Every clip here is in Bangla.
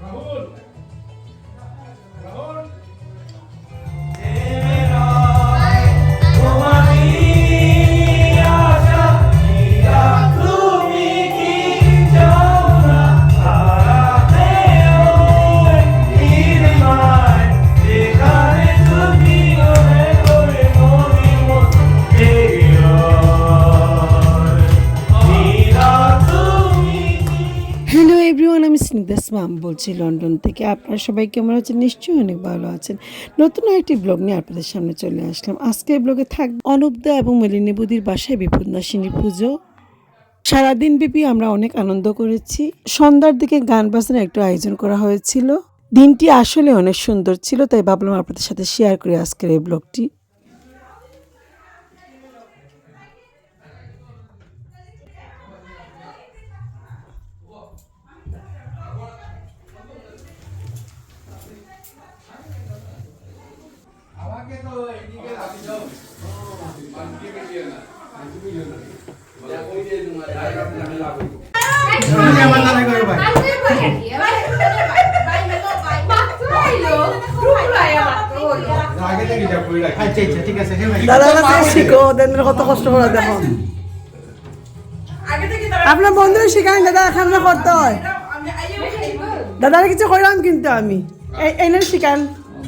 হ্যালো আমি মাম বলছি লন্ডন থেকে। আপনারা সবাই কেমন আছেন? নিশ্চয়ই অনেক ভালো আছেন। নতুন একটি ব্লগ নিয়ে আপনাদের সামনে চলে আসলাম। আজকে ব্লগে থাকবে অনুপদা এবং মেলিনী বুদির বাসায় বিপদনাশিনী পুজো। সারাদিন ব্যাপী আমরা অনেক আনন্দ করেছি। সন্ধ্যার দিকে গান বাজনার একটু আয়োজন করা হয়েছিল। দিনটি আসলে অনেক সুন্দর ছিল, তাই ভাবলাম আপনাদের সাথে শেয়ার করি আজকের এই ব্লগটি আপনার বন্ধুরা শিখান, দাদা এখানে করতে হয়। দাদার কিছু কইলাম কিন্তু আমি। এনে শিখান।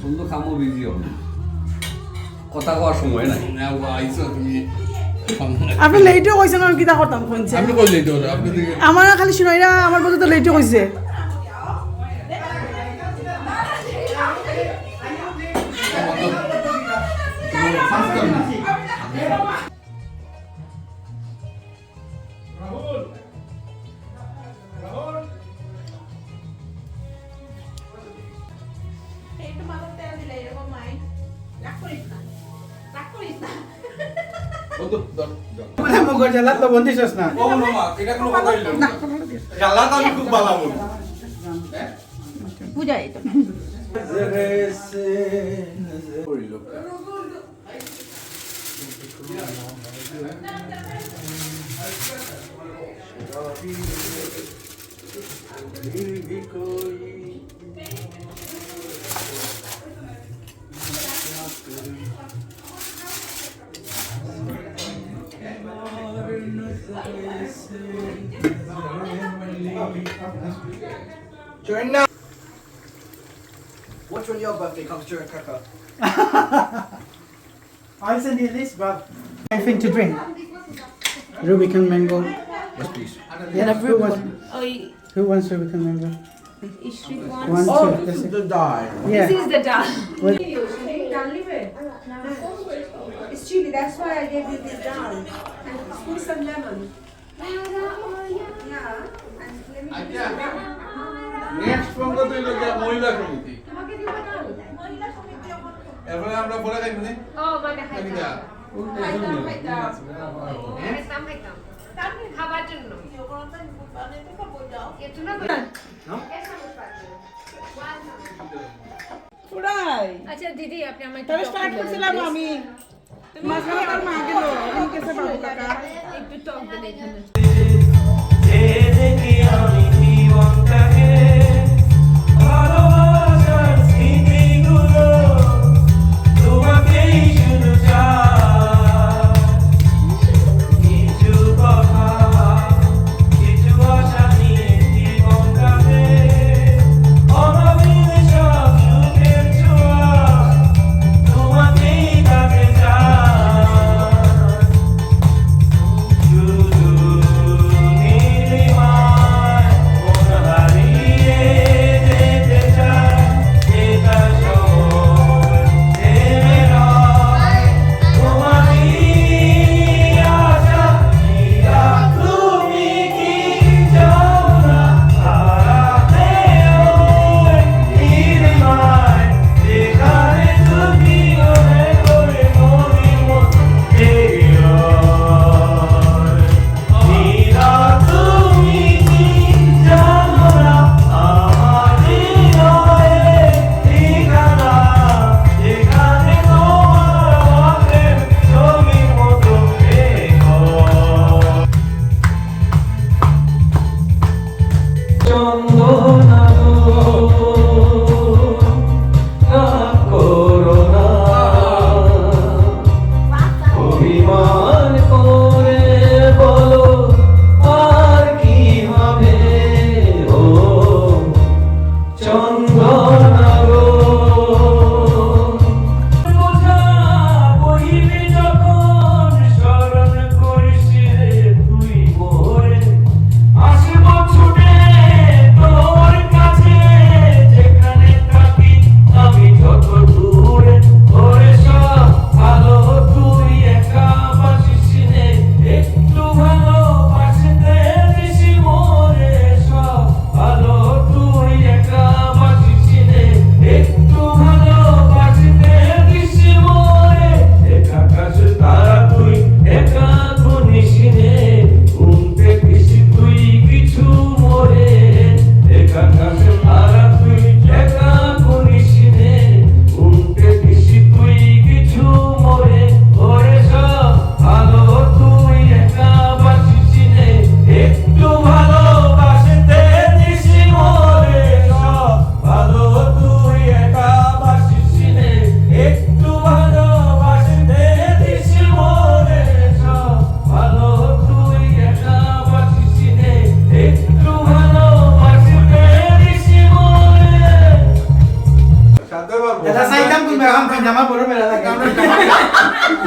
বন্ধু কামো বিজি হবে। কথা কওয়ার সময় নাই। আপনি লেটও কইছেন আমি কিতা করতাম শুনছে আপনি কই লেট আপনি আমার খালি শুনাইরা আমার বন্ধু তো লেটও কইছে। বন্ধু ধর ধর। মানে মুখ জ্বালা তো বন্দিস না। এটা কোনো কথা জ্বালা তো আমি খুব ভালো বলি। বুঝাই তো। During now. Watch when your birthday comes during a. I send you this, but anything to drink. Rubicon mango. Yes, please. Yeah, the who, wants, who wants Rubicon mango? One, wants. oh, two, this is the dye. Yeah. This is the dye. Can't leave it. It's chili, that's why I gave you this dye. And spoon some lemon. Next তো মহিলা সমিতি। এরপরে আমরা খাইব নি ও মানে খাবার জন্য আচ্ছা দিদি আপনি আমাকে তবে স্টার্ট করছিলাম আমি। মাঝখানে তার মা গেল আমি কেসে বাবু কাকা একটু টক এখানে এ দেখি আমি কি অন্তকে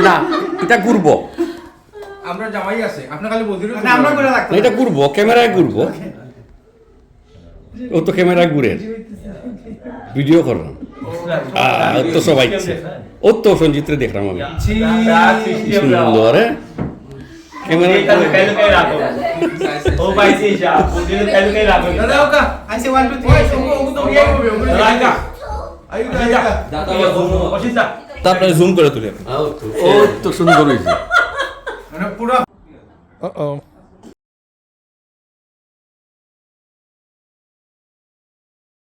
না এটা ঘুরবো। আমরা জামাই আছে আপনার খালি বলতে না আমরা করে রাখতে না এটা ঘুরবো ক্যামেরায় ঘুরবো। ও তো ক্যামেরায় ঘুরে ভিডিও করলাম ও তো সবাই ও তো সঞ্জিত্রে দেখলাম আমি। সুন্দর হ্যাঁ? ক্যামেরা ও কালু রাখো। দাদা ওকা. তো অসিতা তারপরে জুম করে তুলে ও তো সুন্দর হয়েছে মানে পুরো.